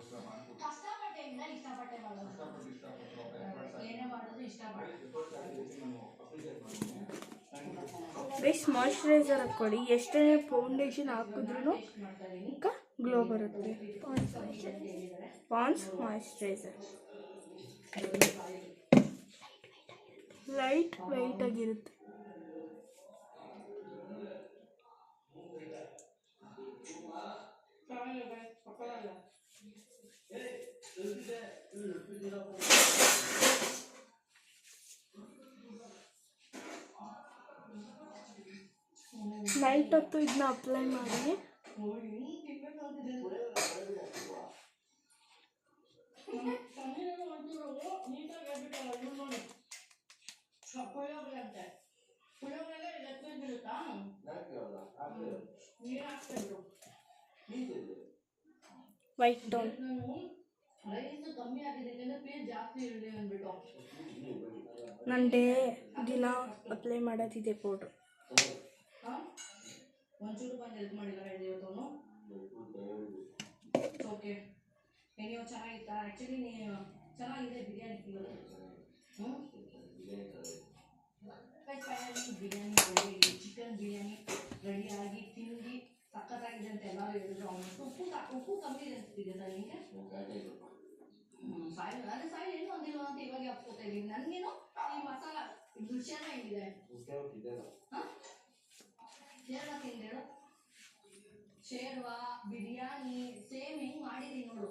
ಅದಕ್ಕೋಸ್ಕರ ಮಾಡ್ಕೊಡ್ತೀನಿ ಕಷ್ಟಪಟ್ಟೆಯಿಂದ ಇಷ್ಟಪಟ್ಟೆ ಮಾಡೋದು. ಕಷ್ಟಪಟ್ಟು ಇಷ್ಟಪಟ್ಟು. ಏನೇ. ಬೇಸ್ ಮಾಯ್ಶ್ಚರೈಸರ್ ಹಾಕ್ಕೊಳ್ಳಿ. ಎಷ್ಟೇ ಫೌಂಡೇಶನ್ ಹಾಕಿದ್ರು ಗ್ಲೋ ಬರುತ್ತೆ. ಪಾನ್ಸ್ ಮಾಯಿಶ್ಚರೈಸರ್ ಲೈಟ್ ವೈಟ್ ಆಗಿರುತ್ತೆ. ನೈಟ್ ಹೊತ್ತು ಇದನ್ನ ಅಪ್ಲೈ ಮಾಡಿ. ವೈಟ್ ಟೋನ್ ನನ್ನ ಡೇ ದಿನ ಅಪ್ಲೈ ಮಾಡೋದಿದೆ ಪೌಡ್ರು ಒಂಚೂರು ಬಂದು ಹೆಲ್ಪ್ ಮಾಡಿಲ್ಲ ಹೇಳಿ ಇವತ್ತು ಓಕೆ ನೀವು ಚೆನ್ನಾಗಿತ್ತಾ? ಆ್ಯಕ್ಚುಲಿ ನೀ ಚೆನ್ನಾಗಿದೆ ಬಿರಿಯಾನಿ ಹ್ಞೂ finally biryani ready chicken biryani ರೆಡಿಯಾಗಿ ತಿಂದು ಸಕ್ಕತ್ತಾಗಿದೆ ಅಂತ ಎಲ್ಲರೂ ಹೇಳಿದ್ರು. ಅವನು ಉಪ್ಪು ಉಪ್ಪು ಕಮ್ಮಿ ಇದೆ ಅನಿಸ್ತಿದೆ ಸರ್ ನಿಮಗೆ ಸಾಯಿಲ್ ಅದೇ ಸಾಯಿಲ್ ಏನು ಅಂದಿಲ್ಲ ಅಂತ ಇವಾಗ ಅಪ್ಕೋತಾ ಇದ್ದೀನಿ. ನನಗೇನು ಈ ಮಸಾಲ ದೃಶ್ಯನ ಹೆಂಗಿದೆ ಹಾಂ? ಶೇರ್ವ ಬಿರಿಯಾನಿ ಸೇಮ್ ಮಾಡಿದೀನಿ ನೋಡು.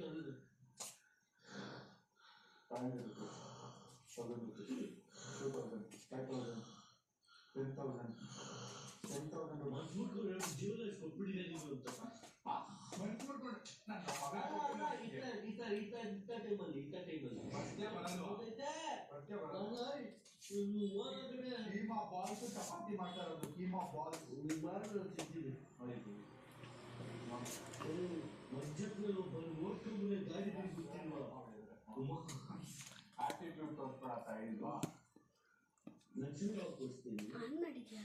ten thousand, ten thousand rupees. ಮನ್ಸು ಮಾಡ್ಕೊಂಡು ನನ್ನ ಮಗ ಬರ್ತೀಯ ಬರಲ್ವಾ? ಬರ್ತೀಯ ಬರಲ್ವಾ? ಕೀಮಾ ಬಾಲ್ಸ್ ಚಪಾತಿ ಮಾಡ್ತಾ ಇರೋದು ತೋರ್ಸ್ಕೊಳತ್ತಾ ಇದು ಆನ್ ಮಾಡಿದ್ಯಾ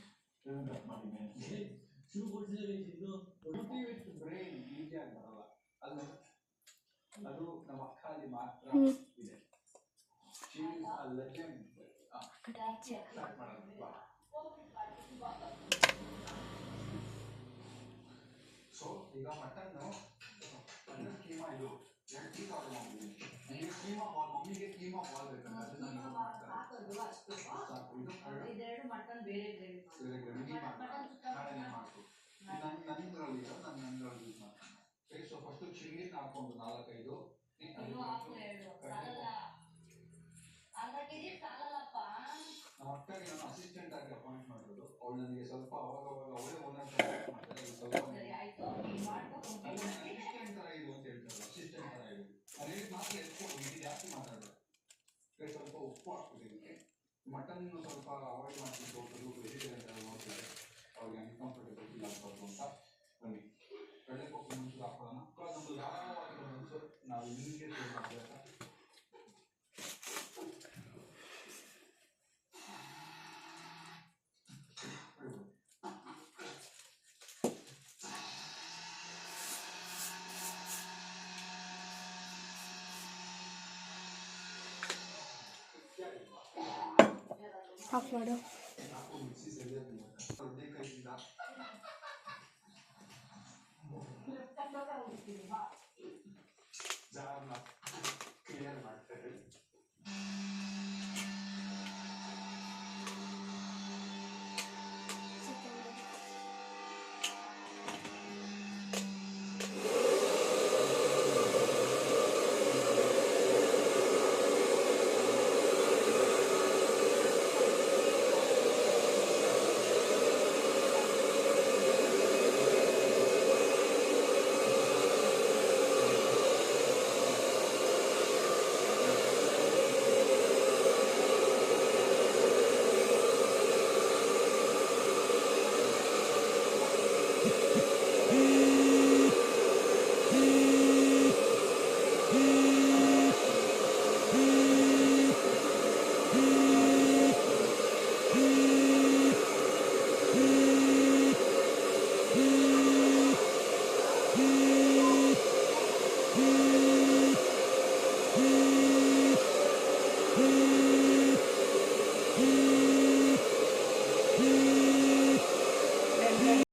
ಮಾಡಿದ್ದೇನೆ ಡ್ಯೂಟಿ ವಿತ್ ಬ್ರೈನ್ ಈಸಿಯಾಗಿ ಬರಲ್ಲ ಅಲ್ಲ ಅದು ನಮ್ಮ ಅಕ್ಕಲ್ಲಿ ಮಾತ್ರ ಇದೆ she is a legend start ಮಾಡೋಣ ಬಾ ಸೊ ಈಗ ಮಟನ್ ಮಟನ್ ಕೀಮಾ ಇದು ಎರಡು ಕೀಮಾ ಬಾಲ್ ಮಮ್ಮಿಗೆ ಕೀಮಾ ಬಾಲ್ ಬೇಕಂತ ಎರಡು ಬೇರೆ ಗ್ರೇವಿ ಬೇರೆ ಬೇರೆ ನೀವು ಮಾಡ್ತಾರೆ ಮಟನ್ ಸುಕ್ಕ ನಾಳೆ ನೀವು ಮಾಡ್ಕೊ. ನನ್ನ ನನ್ನಿದ್ರಲ್ಲಿ ಯೂಸ್ ಮಾಡ್ತೀನಿ ಸೊ ಫಸ್ಟ್ ನಾಲ್ಕೈದು. ಅರ್ಧ ಕೆಜಿ ಸಾಲಲ್ಲಪ್ಪ. ನಮ್ಮ ಅಕ್ಕಗೆ ನಾನು ಅಸಿಸ್ಟೆಂಟ್ ಆಗಿ ಅಪಾಯಿಂಟ್ ಮಾಡಿರೋದು. ಅವಳು ನನಗೆ ಸ್ವಲ್ಪ ಅವಾಗ ಅವಾಗ ಅವಳೇ ಓನರ್ ಮಾಡ್ತಾರೆ ಸ್ವಲ್ಪ ಅಸಿಸ್ಟೆಂಟ್ ತರ ಇದು ಅಂತ ಹೇಳ್ತಾರೆ ಅಸಿಸ್ಟೆಂಟ್ ಇದು ಎತ್ಕೊಂಡು ಜಾಸ್ತಿ ಮಾತಾಡೋದು ಸ್ವಲ್ಪ ಉಪ್ಪು ಹಾಕ್ಬೇಕು ಇದಕ್ಕೆ ಮಟನ್ ಸ್ವಲ್ಪ ಅವಾಯ್ಡ್ ಮಾಡ್ತಿದ್ದು ಅಂತ ವೆಜಿಟೇರಿಯನ್ ತರ ನೋಡ್ತಾರೆ ಅವ್ರಿಗೆ uncomfortable Tá fora. Thank you.